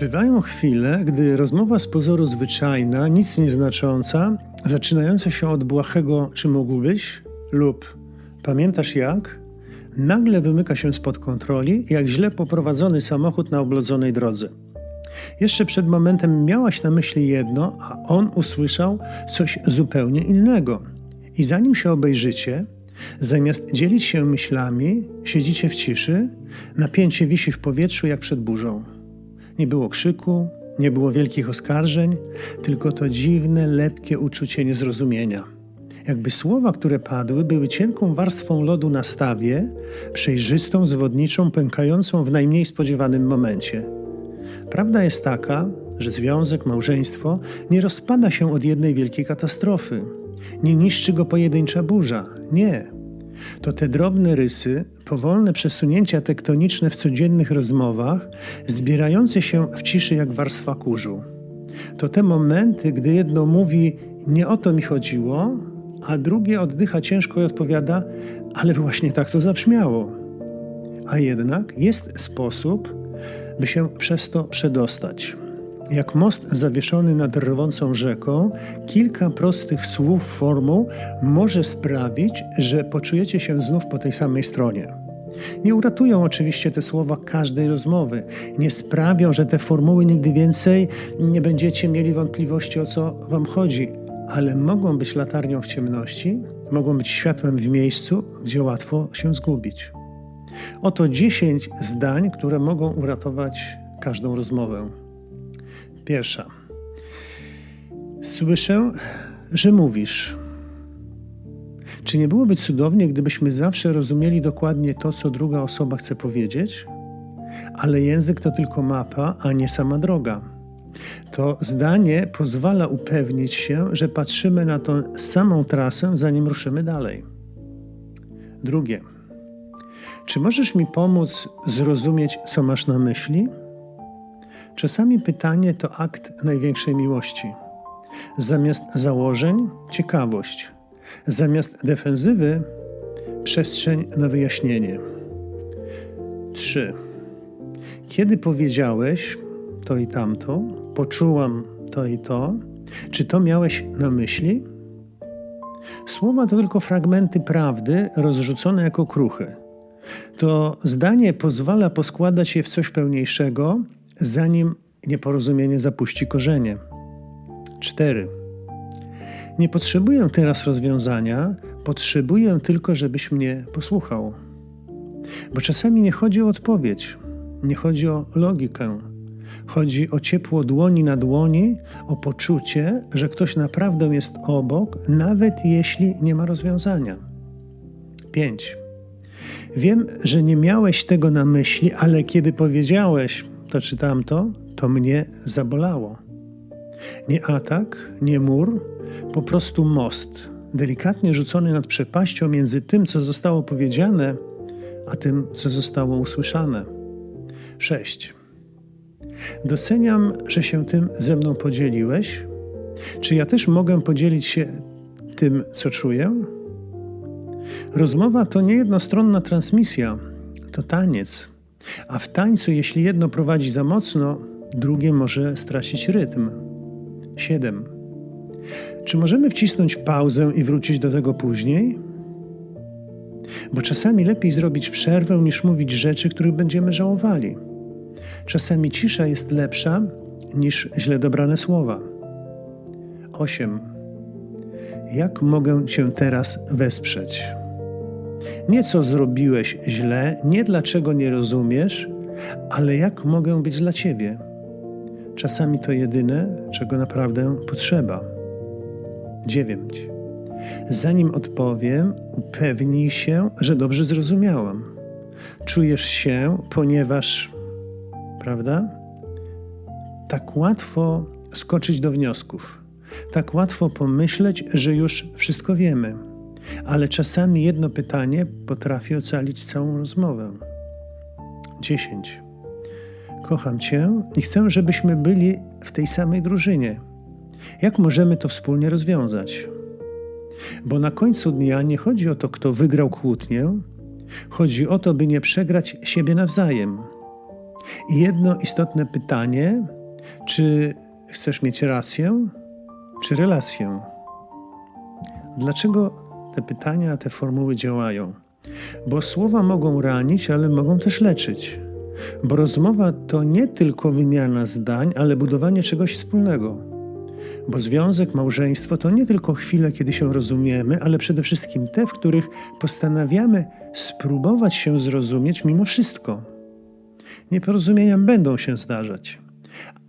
Bywają chwile, gdy rozmowa z pozoru zwyczajna, nic nieznacząca, zaczynająca się od błahego czy mógłbyś lub pamiętasz jak, nagle wymyka się spod kontroli, jak źle poprowadzony samochód na oblodzonej drodze. Jeszcze przed momentem miałaś na myśli jedno, a on usłyszał coś zupełnie innego. I zanim się obejrzycie, zamiast dzielić się myślami, siedzicie w ciszy, napięcie wisi w powietrzu jak przed burzą. Nie było krzyku, nie było wielkich oskarżeń, tylko to dziwne, lepkie uczucie niezrozumienia. Jakby słowa, które padły, były cienką warstwą lodu na stawie, przejrzystą, zwodniczą, pękającą w najmniej spodziewanym momencie. Prawda jest taka, że związek, małżeństwo nie rozpada się od jednej wielkiej katastrofy. Nie niszczy go pojedyncza burza. Nie. To te drobne rysy, powolne przesunięcia tektoniczne w codziennych rozmowach, zbierające się w ciszy jak warstwa kurzu. To te momenty, gdy jedno mówi, nie o to mi chodziło, a drugie oddycha ciężko i odpowiada, ale właśnie tak to zabrzmiało. A jednak jest sposób, by się przez to przedostać. Jak most zawieszony nad rwącą rzeką, kilka prostych słów formuł może sprawić, że poczujecie się znów po tej samej stronie. Nie uratują oczywiście te słowa każdej rozmowy, nie sprawią, że te formuły nigdy więcej nie będziecie mieli wątpliwości o co Wam chodzi, ale mogą być latarnią w ciemności, mogą być światłem w miejscu, gdzie łatwo się zgubić. Oto dziesięć zdań, które mogą uratować każdą rozmowę. Pierwsza. Słyszę, że mówisz. Czy nie byłoby cudownie, gdybyśmy zawsze rozumieli dokładnie to, co druga osoba chce powiedzieć? Ale język to tylko mapa, a nie sama droga. To zdanie pozwala upewnić się, że patrzymy na tą samą trasę, zanim ruszymy dalej. Drugie. Czy możesz mi pomóc zrozumieć, co masz na myśli? Czasami pytanie to akt największej miłości. Zamiast założeń ciekawość, zamiast defensywy przestrzeń na wyjaśnienie. 3. Kiedy powiedziałeś to i tamto, poczułam to i to, czy to miałeś na myśli? Słowa to tylko fragmenty prawdy rozrzucone jako kruchy. To zdanie pozwala poskładać je w coś pełniejszego, zanim nieporozumienie zapuści korzenie. 4. Nie potrzebuję teraz rozwiązania, potrzebuję tylko, żebyś mnie posłuchał. Bo czasami nie chodzi o odpowiedź, nie chodzi o logikę. Chodzi o ciepło dłoni na dłoni, o poczucie, że ktoś naprawdę jest obok, nawet jeśli nie ma rozwiązania. 5. Wiem, że nie miałeś tego na myśli, ale kiedy powiedziałeś to czy tamto, to mnie zabolało. Nie atak, nie mur, po prostu most, delikatnie rzucony nad przepaścią między tym, co zostało powiedziane, a tym, co zostało usłyszane. 6. Doceniam, że się tym ze mną podzieliłeś. Czy ja też mogę podzielić się tym, co czuję? Rozmowa to nie jednostronna transmisja, to taniec. A w tańcu, jeśli jedno prowadzi za mocno, drugie może stracić rytm. 7. Czy możemy wcisnąć pauzę i wrócić do tego później? Bo czasami lepiej zrobić przerwę niż mówić rzeczy, których będziemy żałowali. Czasami cisza jest lepsza niż źle dobrane słowa. 8. Jak mogę Cię teraz wesprzeć? Nie co zrobiłeś źle, nie dlaczego nie rozumiesz, ale jak mogę być dla Ciebie. Czasami to jedyne, czego naprawdę potrzeba. 9. Zanim odpowiem, upewnij się, że dobrze zrozumiałam. Czujesz się, ponieważ, prawda? Tak łatwo skoczyć do wniosków, tak łatwo pomyśleć, że już wszystko wiemy ale czasami jedno pytanie potrafi ocalić całą rozmowę. 10. Kocham Cię i chcę, żebyśmy byli w tej samej drużynie. Jak możemy to wspólnie rozwiązać? Bo na końcu dnia nie chodzi o to, kto wygrał kłótnię, chodzi o to, by nie przegrać siebie nawzajem. I jedno istotne pytanie: czy chcesz mieć rację, czy relację? Dlaczego te pytania, te formuły działają? Bo słowa mogą ranić, ale mogą też leczyć. Bo rozmowa to nie tylko wymiana zdań, ale budowanie czegoś wspólnego. Bo związek, małżeństwo to nie tylko chwile, kiedy się rozumiemy, ale przede wszystkim te, w których postanawiamy spróbować się zrozumieć mimo wszystko. Nieporozumienia będą się zdarzać,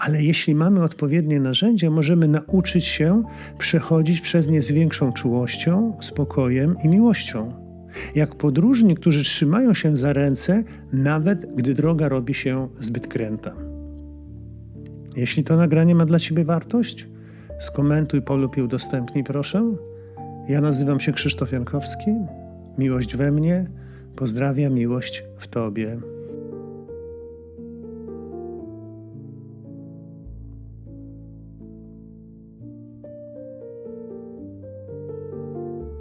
ale jeśli mamy odpowiednie narzędzia, możemy nauczyć się przechodzić przez nie z większą czułością, spokojem i miłością. Jak podróżni, którzy trzymają się za ręce, nawet gdy droga robi się zbyt kręta. Jeśli to nagranie ma dla Ciebie wartość, skomentuj, polub i udostępnij, proszę. Ja nazywam się Krzysztof Jankowski. Miłość we mnie. Pozdrawiam, miłość w Tobie.